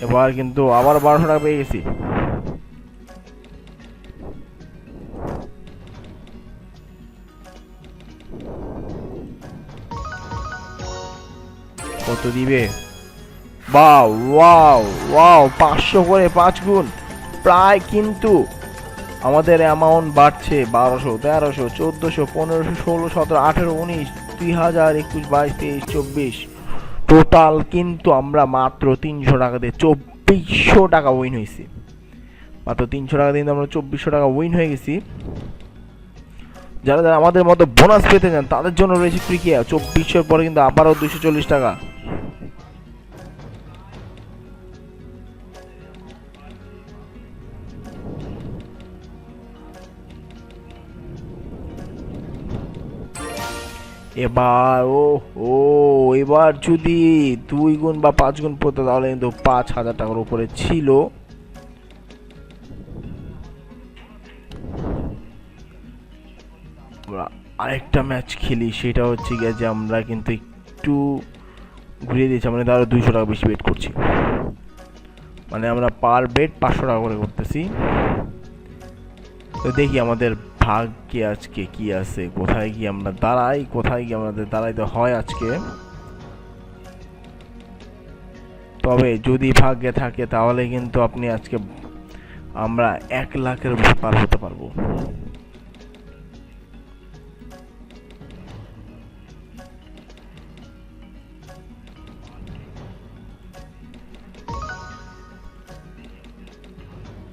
এবার কিন্তু আবার বারোশো টাকা পেয়ে গেছি। কত দিবে? বাও ওয়াও ওয়াও, পাঁচশো করে পাঁচ গুণ। প্রায় কিন্তু আমাদের অ্যামাউন্ট বাড়ছে বারোশো, তেরোশো, চোদ্দোশো, পনেরোশো ষোলো সতেরো, আঠেরো, উনিশ, দুই হাজার, একুশ, বাইশ, তেইশ, চব্বিশ। টোটাল কিন্তু আমরা মাত্র তিনশো টাকা দিয়ে চব্বিশশো টাকা উইন হয়েছি। মাত্র তিনশো টাকা দিয়ে কিন্তু আমরা চব্বিশশো টাকা উইন হয়ে গেছি। যারা যারা আমাদের মতো বোনাস পেতে চান, তাদের জন্য রয়েছে ফ্রি কেয়ার চব্বিশশোর পরে কিন্তু আবারও দুশো চল্লিশ টাকা। এবার ও ও এবার যদি দুই গুণ বা পাঁচ গুণ পড়তো, তাহলে কিন্তু পাঁচ হাজার টাকার উপরে ছিল। আরেকটা ম্যাচ খেলি, সেটা হচ্ছে গিয়ে যে আমরা কিন্তু একটু ঘুরিয়ে দিয়েছি। মানে তারও দুইশো টাকা বেশি বেট করছি। মানে আমরা পার বেড পাঁচশো টাকা করে করতেছি। তো দেখি আমাদের ভাগ্যে আজকে কি আছে, কোথায় গিয়ে আমরা দাঁড়াই, কোথায় গিয়ে আমাদের দাঁড়াইতে হয় আজকে। তবে যদি ভাগ্যে থাকে তাহলে কিন্তু আপনি আজকে আমরা এক লাখের ব্যাপার হতে পারব।